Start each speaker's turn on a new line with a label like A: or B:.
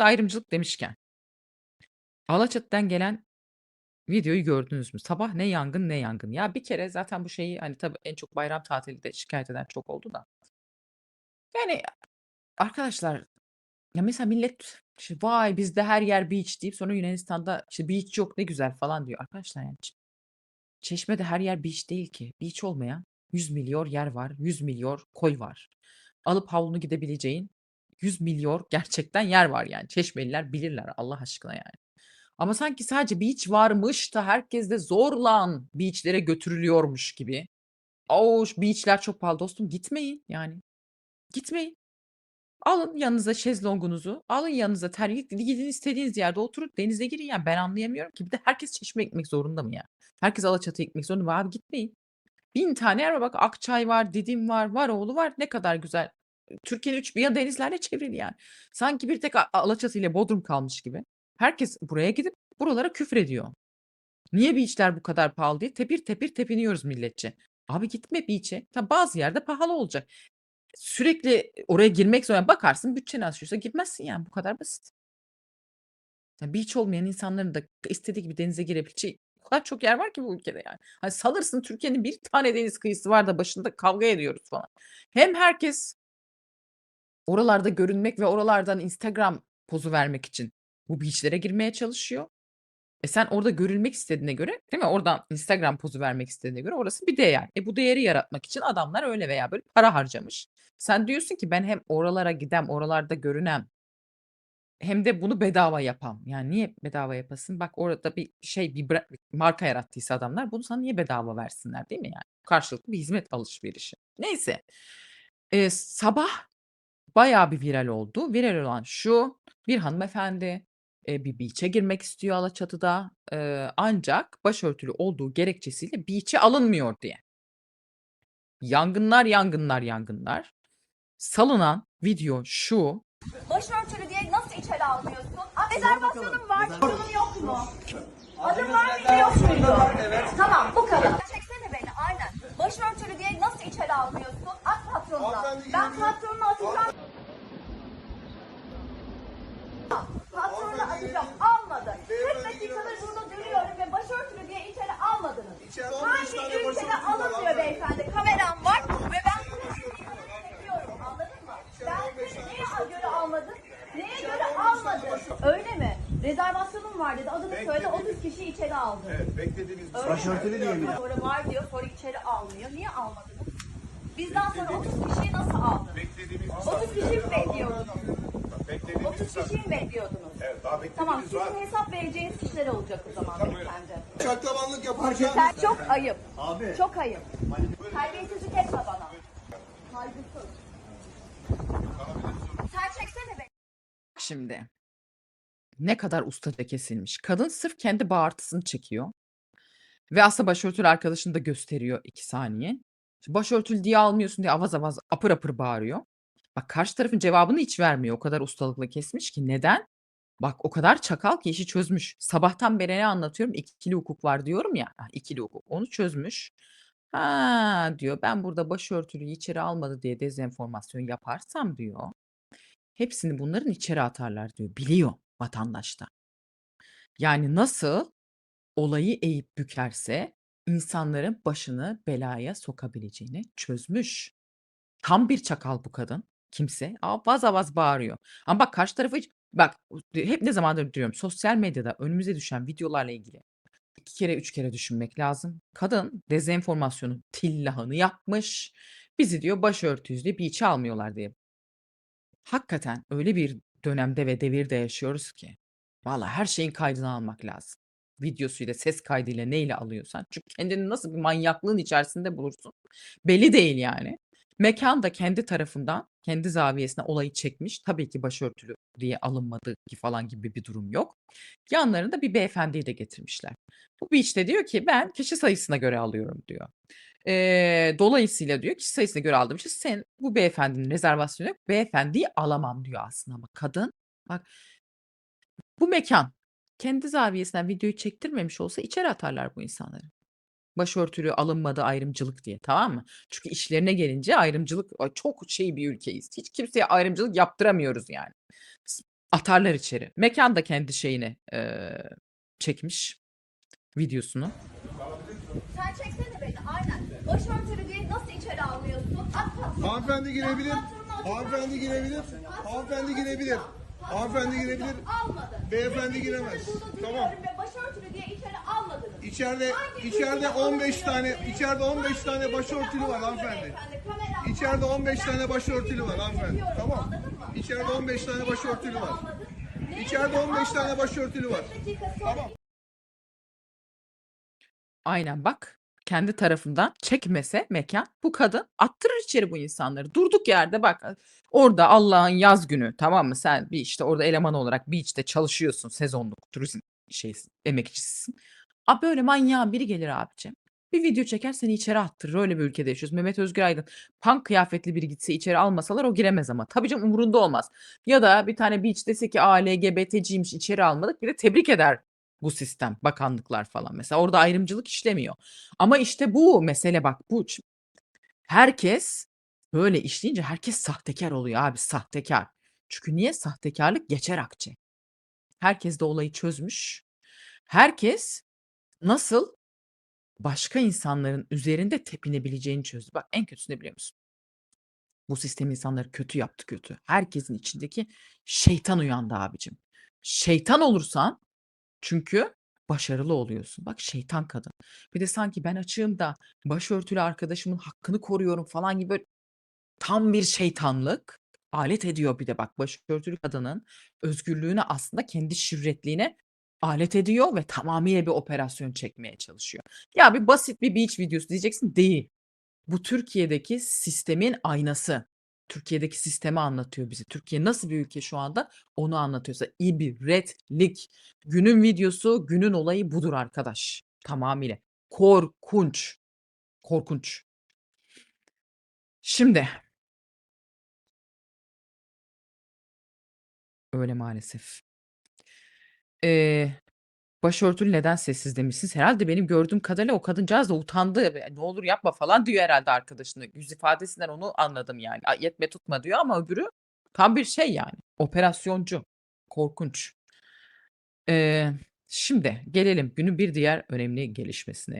A: Alaçatı'da ayrımcılık demişken. Alaçatı'dan gelen videoyu gördünüz mü? Sabah ne yangın ne yangın. Ya bir kere zaten bu şeyi hani tabii en çok bayram tatilinde şikayet eden çok oldu da. Yani arkadaşlar ya mesela millet işte vay bizde her yer beach deyip sonra Yunanistan'da işte beach yok ne güzel falan diyor. Arkadaşlar yani Ç- Çeşme'de her yer beach değil ki. Beach olmayan 100 milyon yer var. 100 milyon koy var. Alıp havlunu gidebileceğin 100 milyon gerçekten yer var yani. Çeşmeliler bilirler Allah aşkına yani. Ama sanki sadece beach varmış da herkes de zorla beachlere götürülüyormuş gibi. Oo, beachler çok pahalı dostum. Gitmeyin yani. Gitmeyin. Alın yanınıza şezlongunuzu. Alın yanınıza terlik. Gidin istediğiniz yerde oturun. Denize girin yani. Ben anlayamıyorum ki. Bir de herkes çeşme ekmek zorunda mı ya? Herkes Alaçatı ekmek zorunda mı? Abi gitmeyin. Bin tane yer var. Bak Akçay var, Didim var, Varoğlu var. Ne kadar güzel. Türkiye'nin üç bir yanı denizlerle çevrili yani. Sanki bir tek Alaçatı ile Bodrum kalmış gibi. Herkes buraya gidip buralara küfrediyor. Niye beachler bu kadar pahalı diye tepir tepir tepiniyoruz milletçe. Abi gitme beach'e. Tabii bazı yerde pahalı olacak. Sürekli oraya girmek zorunda bakarsın bütçeni aşıyorsa girmezsin yani bu kadar basit. Ya beach olmayan insanların da istediği gibi denize girebileceği o kadar çok yer var ki bu ülkede yani. Hani sanırsın Türkiye'nin bir tane deniz kıyısı var da başında kavga ediyoruz falan. Hem herkes oralarda görünmek ve oralardan Instagram pozu vermek için bu beach'lere girmeye çalışıyor. E sen orada görülmek istediğine göre, değil mi? Oradan Instagram pozu vermek istediğine göre orası bir değer. E bu değeri yaratmak için adamlar öyle veya böyle para harcamış. Sen diyorsun ki ben hem oralara gidem, oralarda görünem hem de bunu bedava yapam. Yani niye bedava yapasın? Bak orada bir şey bir marka yarattıysa adamlar bunu sana niye bedava versinler değil mi yani? Karşılıklı bir hizmet alışverişi. Neyse. E, sabah bayağı bir viral oldu. Viral olan şu bir hanımefendi e, bir beach'e girmek istiyor Alaçatı'da e, ancak başörtülü olduğu gerekçesiyle beach'e alınmıyor diye. Yangınlar yangınlar yangınlar. Salınan video şu.
B: Başörtülü diye nasıl içeri almıyorsun? Aa, rezervasyonum var, adım yok mu? Adım var mıydı yok muydu? Tamam bu kadar. Çeksene beni aynen. Başörtülü diye nasıl içeri almıyorsun? At patronuna. Ben patronuna atacağım. Atacağım. Almadı. 40 dakikadır burada duruyorum ve başörtülü diye içeri almadınız. Hangi ülkede alınmıyor beyefendi? Kameram var ve ben çekiyorum anladın mı? Ben neye göre almadın? Neye göre almadın? Öyle mi? Rezervasyonum var dedi. Adını söyledi. 30 kişi içeri aldı.
C: Evet, beklediğimiz
B: Öyle
D: Başörtülü
B: mi?
D: diye mi?
B: Sonra var diyor, sonra içeri almıyor. Niye almadınız? Bizden sonra 30 kişiyi nasıl aldınız?
C: beklediğimiz
B: 30 kişi mi bekliyordunuz?
C: beklediğimiz
B: 30 kişiyi mi bekliyordunuz?
C: Evet, daha beklediğimiz
B: Tamam,
C: var.
B: sizin hesap vereceğiniz kişiler olacak o zaman beyefendi.
D: Şaklabanlık yaparken
B: Sen çok ayıp.
D: Abi.
B: Çok ayıp. Terbiyesizlik etme bana. Saygısız. Sen çeksene be.
A: Şimdi ne kadar ustaca kesilmiş. Kadın sırf kendi bağırtısını çekiyor. Ve aslında başörtülü arkadaşını da gösteriyor iki saniye. İşte başörtülü diye almıyorsun diye avaz avaz apır apır bağırıyor. Bak karşı tarafın cevabını hiç vermiyor. O kadar ustalıkla kesmiş ki. Neden? Bak o kadar çakal ki işi çözmüş. Sabahtan beri ne anlatıyorum? İkili hukuk var diyorum ya. Ha, ikili hukuk. Onu çözmüş. Ha diyor ben burada başörtülüyü içeri almadı diye dezenformasyon yaparsam diyor. Hepsini bunların içeri atarlar diyor. Biliyor vatandaş da. Yani nasıl olayı eğip bükerse insanların başını belaya sokabileceğini çözmüş. Tam bir çakal bu kadın. Kimse avaz avaz bağırıyor. Ama bak karşı tarafı hiç bak hep ne zamandır diyorum sosyal medyada önümüze düşen videolarla ilgili iki kere üç kere düşünmek lazım. Kadın dezenformasyonun tillahını yapmış. Bizi diyor başörtüyüz diye bir içe almıyorlar diye. Hakikaten öyle bir dönemde ve devirde yaşıyoruz ki. Valla her şeyin kaydını almak lazım. Videosuyla, ses kaydıyla neyle alıyorsan. Çünkü kendini nasıl bir manyaklığın içerisinde bulursun. Belli değil yani. Mekan da kendi tarafından, kendi zaviyesine olayı çekmiş. Tabii ki başörtülü diye alınmadı ki falan gibi bir durum yok. Yanlarında bir beyefendiyi de getirmişler. Bu bir işte diyor ki ben kişi sayısına göre alıyorum diyor. Eee, dolayısıyla diyor kişi sayısına göre aldığım için sen bu beyefendinin rezervasyonu yok. Beyefendiyi alamam diyor aslında ama kadın bak bu mekan kendi zaviyesinden videoyu çektirmemiş olsa içeri atarlar bu insanları. Başörtülü alınmadı ayrımcılık diye tamam mı? Çünkü işlerine gelince ayrımcılık ay çok şey bir ülkeyiz. Hiç kimseye ayrımcılık yaptıramıyoruz yani. Atarlar içeri. Mekan da kendi şeyini, eee, çekmiş videosunu.
B: Sen çeksene beni aynen. Başörtülü diye nasıl içeri almıyorsun?
C: Hanımefendi girebilir. Hanımefendi girebilir. Hanımefendi girebilir. Hanımefendi girebilir.
B: Almadı.
C: Beyefendi giremez. Tamam.
B: başörtülü diye içeri almadınız.
C: İçeride
B: Hangi
C: içeride
B: ülkede
C: 15 tane içeride 15
B: Hangi
C: tane başörtülü var hanımefendi. İçeride
B: var.
C: 15
B: Ben
C: tane başörtülü var hanımefendi. Tamam. İçeride
B: Ben
C: 15 tane başörtülü var. İçeride
B: için
C: 15 tane başörtülü var. Tamam.
A: Aynen bak. Kendi tarafından çekmese mekan bu kadın attırır içeri bu insanları. Durduk yerde bak orada Allah'ın yaz günü tamam mı? Sen bir işte orada eleman olarak beach'te çalışıyorsun sezonluk turizm şeysin emekçisisin. A böyle manyağın biri gelir abicim. Bir video çeker seni içeri attırır. Öyle bir ülkede yaşıyoruz. Mehmet Özgür Aydın punk kıyafetli biri gitse içeri almasalar o giremez ama. Tabii canım umurunda olmaz. Ya da bir tane beach dese ki A, içeri almadık. Bir de tebrik eder bu sistem. Bakanlıklar falan mesela. Orada ayrımcılık işlemiyor. Ama işte bu mesele bak bu. Herkes böyle işleyince herkes sahtekar oluyor abi sahtekar. Çünkü niye sahtekarlık geçer akçe. Herkes de olayı çözmüş. Herkes nasıl başka insanların üzerinde tepinebileceğini çözdü. Bak en kötüsü ne biliyor musun? Bu sistem insanları kötü yaptı kötü. Herkesin içindeki şeytan uyandı abicim. Şeytan olursan çünkü başarılı oluyorsun. Bak şeytan kadın. Bir de sanki ben açığım da başörtülü arkadaşımın hakkını koruyorum falan gibi tam bir şeytanlık alet ediyor bir de bak başörtülü kadının özgürlüğünü aslında kendi şirretliğine alet ediyor ve tamamıyla bir operasyon çekmeye çalışıyor. Ya bir basit bir beach videosu diyeceksin değil. Bu Türkiye'deki sistemin aynası. Türkiye'deki sistemi anlatıyor bize. Türkiye nasıl bir ülke şu anda onu anlatıyorsa ibretlik. Günün videosu, günün olayı budur arkadaş. Tamamıyla. Korkunç. Korkunç. Şimdi. Öyle maalesef. Eee, başörtülü neden sessiz demişsiniz. Herhalde benim gördüğüm kadarıyla o kadıncağız da utandı. "E, Ne olur yapma falan diyor herhalde arkadaşına. Yüz ifadesinden onu anladım yani. "Ay, Yetme tutma diyor ama öbürü tam bir şey yani. Operasyoncu. Korkunç. Eee, şimdi gelelim günün bir diğer önemli gelişmesine.